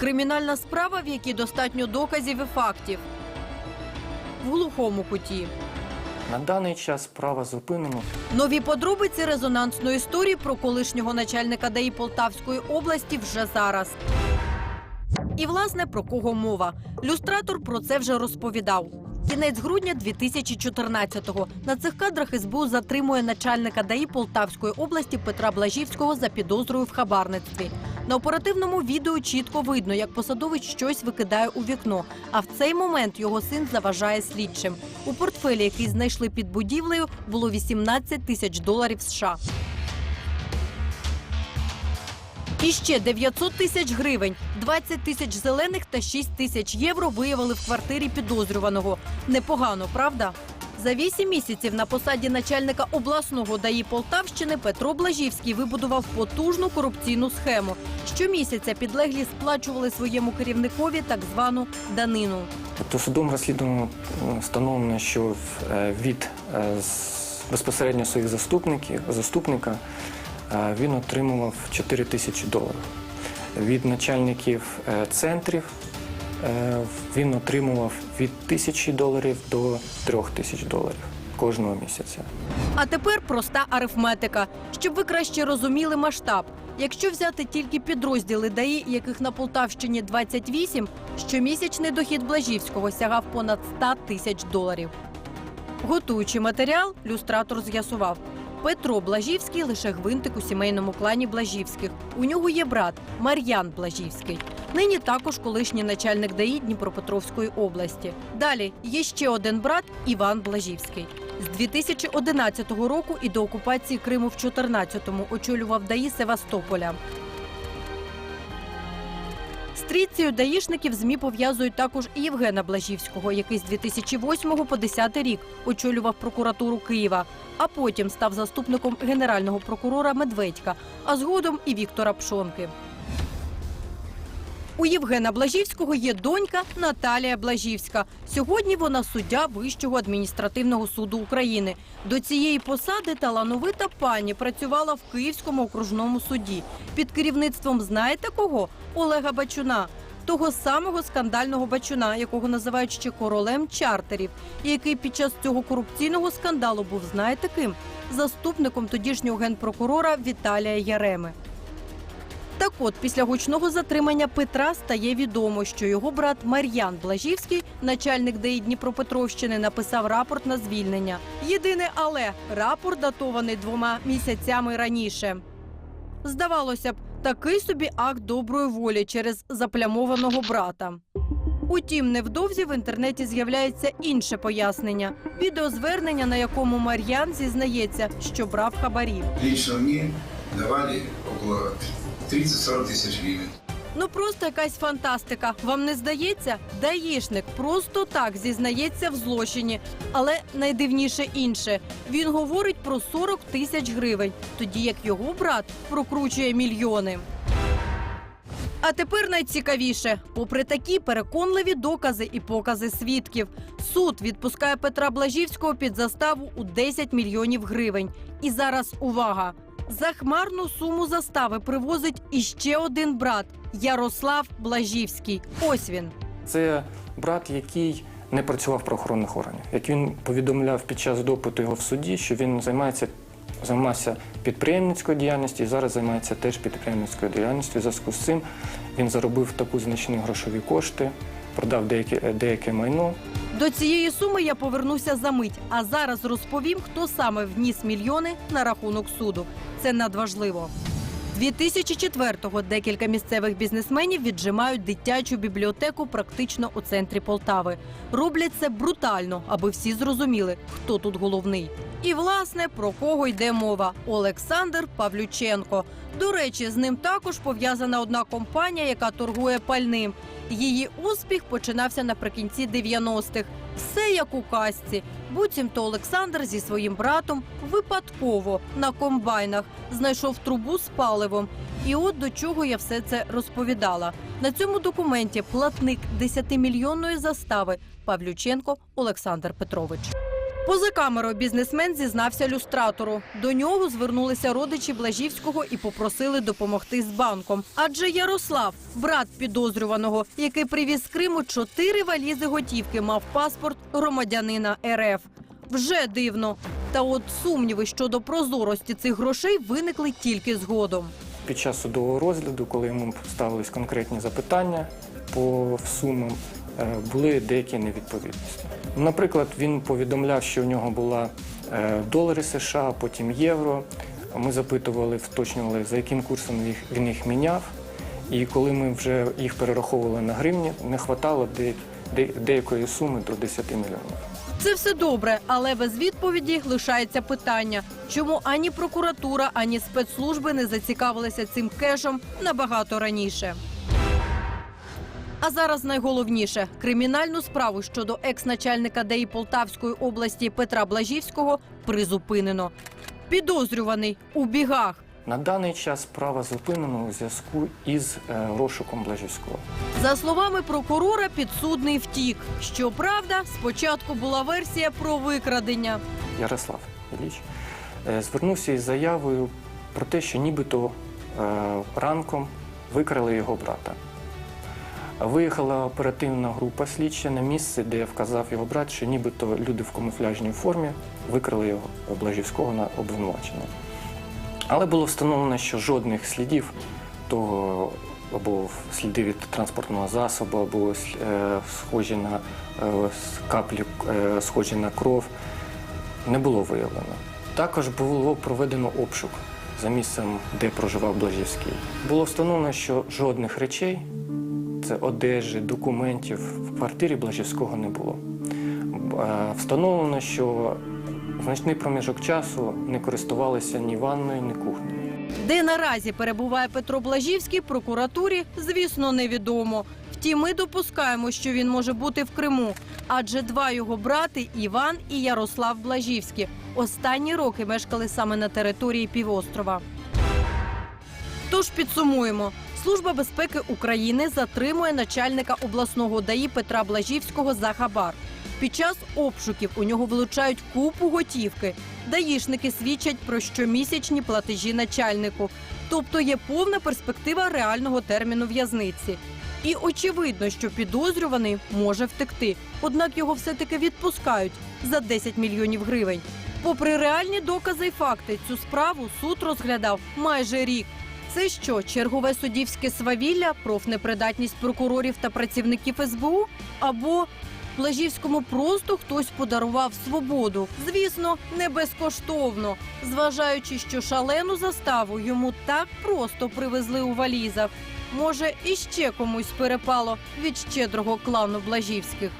Кримінальна справа, в якій достатньо доказів і фактів. В глухому куті. На даний час справа зупинена. Нові подробиці резонансної історії про колишнього начальника ДАІ Полтавської області вже зараз. І власне про кого мова? Люстратор про це вже розповідав. Кінець грудня 2014-го. На цих кадрах СБУ затримує начальника ДАІ Полтавської області Петра Блажівського за підозрою в хабарництві. На оперативному відео чітко видно, як посадовець щось викидає у вікно. А в цей момент його син заважає слідчим. У портфелі, який знайшли під будівлею, було 18 тисяч доларів США. І ще 900 тисяч гривень, 20 тисяч зелених та 6 тисяч євро виявили в квартирі підозрюваного. Непогано, правда? За вісім місяців на посаді начальника обласного ДАІ Полтавщини Петро Блажівський вибудував потужну корупційну схему. Щомісяця підлеглі сплачували своєму керівникові так звану данину. Тобто судом розслідувано встановлено, що е, від е, безпосередньо своїх заступників, заступника він отримував 4 тисячі доларів. Від начальників е, центрів е, він отримував від тисячі доларів до трьох тисяч доларів кожного місяця. А тепер проста арифметика, щоб ви краще розуміли масштаб. Якщо взяти тільки підрозділи ДАІ, яких на Полтавщині 28, щомісячний дохід Блажівського сягав понад 100 тисяч доларів. Готуючи матеріал, люстратор з'ясував. Петро Блажівський лише гвинтик у сімейному клані Блажівських. У нього є брат Мар'ян Блажівський. Нині також колишній начальник ДАІ Дніпропетровської області. Далі є ще один брат Іван Блажівський. З 2011 року і до окупації Криму в 2014-му очолював ДАІ Севастополя. Трійцею даїшників ЗМІ пов'язують також і Євгена Блажівського, який з 2008 по 10 рік очолював прокуратуру Києва, а потім став заступником генерального прокурора Медведька, а згодом і Віктора Пшонки. У Євгена Блажівського є донька Наталія Блажівська. Сьогодні вона суддя Вищого адміністративного суду України. До цієї посади талановита пані працювала в Київському окружному суді під керівництвом знаєте кого? Олега Бачуна. Того самого скандального бачуна, якого називають ще королем чартерів, і який під час цього корупційного скандалу був знаєте ким? Заступником тодішнього генпрокурора Віталія Яреми. Так от, після гучного затримання Петра стає відомо, що його брат Мар'ян Блажівський, начальник ДАІ Дніпропетровщини, написав рапорт на звільнення. Єдине, але рапорт датований двома місяцями раніше. Здавалося б, такий собі акт доброї волі через заплямованого брата. Утім, невдовзі в інтернеті з'являється інше пояснення: відеозвернення, на якому Мар'ян зізнається, що брав хабарів. Лично мне давали около 30-40 тысяч гривен. Ну просто якась фантастика. Вам не здається? Даїшник просто так зізнається в злочині. Але найдивніше інше. Він говорить про 40 тисяч гривень, тоді як його брат прокручує мільйони. А тепер найцікавіше, попри такі переконливі докази і покази свідків, суд відпускає Петра Блажівського під заставу у 10 мільйонів гривень. І зараз увага! За хмарну суму застави привозить іще один брат Ярослав Блажівський. Ось він. Це брат, який не працював в правоохоронних органах. Як він повідомляв під час допиту його в суді, що він займається займався підприємницькою діяльністю і зараз займається теж підприємницькою діяльністю. Зв'язку з цим він заробив таку значні грошові кошти, продав деяке, деяке майно. До цієї суми я повернуся за мить. А зараз розповім, хто саме вніс мільйони на рахунок суду. Це надважливо. 2004-го декілька місцевих бізнесменів віджимають дитячу бібліотеку практично у центрі Полтави. Роблять це брутально, аби всі зрозуміли, хто тут головний. І власне про кого йде мова: Олександр Павлюченко. До речі, з ним також пов'язана одна компанія, яка торгує пальним. Її успіх починався наприкінці 90-х. Все як у казці. Буцімто Олександр зі своїм братом випадково на комбайнах знайшов трубу з паливом. І от до чого я все це розповідала. На цьому документі платник 10-мільйонної застави Павлюченко Олександр Петрович. Поза камерою бізнесмен зізнався люстратору. До нього звернулися родичі Блажівського і попросили допомогти з банком. Адже Ярослав, брат підозрюваного, який привіз з Криму чотири валізи готівки, мав паспорт громадянина РФ. Вже дивно. Та от сумніви щодо прозорості цих грошей виникли тільки згодом. Під час судового розгляду, коли йому ставились конкретні запитання по сумам, е, були деякі невідповідності. Наприклад, він повідомляв, що у нього була е, долари США, потім євро. Ми запитували, вточнювали, за яким курсом він їх міняв. І коли ми вже їх перераховували на гривні, не вистачало деякої суми до 10 мільйонів. Це все добре, але без відповіді лишається питання, чому ані прокуратура, ані спецслужби не зацікавилися цим кешем набагато раніше. А зараз найголовніше кримінальну справу щодо екс-начальника ДАІ Полтавської області Петра Блажівського призупинено. Підозрюваний у бігах. На даний час справа зупинена у зв'язку із е, розшуком Блажівського. За словами прокурора, підсудний втік. Щоправда, спочатку була версія про викрадення. Ярослав Ілліч е, звернувся із заявою про те, що нібито е, ранком викрали його брата. Виїхала оперативна група слідча на місце, де вказав його брат, що нібито люди в камуфляжній формі викрали його Блажівського на обвинувачення. Але було встановлено, що жодних слідів того або сліди від транспортного засобу, або е, схожі на е, каплі, е, схожі на кров, не було виявлено. Також було проведено обшук за місцем, де проживав Блажівський. Було встановлено, що жодних речей, це одежі, документів в квартирі Блажівського не було. Встановлено, що значний проміжок часу не користувалися ні ванною, ні кухнею. Де наразі перебуває Петро Блажівський, прокуратурі, звісно, невідомо. Втім, ми допускаємо, що він може бути в Криму, адже два його брати Іван і Ярослав Блажівські останні роки мешкали саме на території півострова. Тож підсумуємо. Служба безпеки України затримує начальника обласного ДАІ Петра Блажівського за хабар. Під час обшуків у нього вилучають купу готівки. Даїшники свідчать про щомісячні платежі начальнику. Тобто є повна перспектива реального терміну в'язниці. І очевидно, що підозрюваний може втекти. Однак його все-таки відпускають за 10 мільйонів гривень. Попри реальні докази й факти, цю справу суд розглядав майже рік. Це що, чергове суддівське свавілля, профнепридатність прокурорів та працівників СБУ? Або Блажівському просто хтось подарував свободу. Звісно, не безкоштовно, зважаючи, що шалену заставу йому так просто привезли у валізах. Може, іще комусь перепало від щедрого клану Блажівських.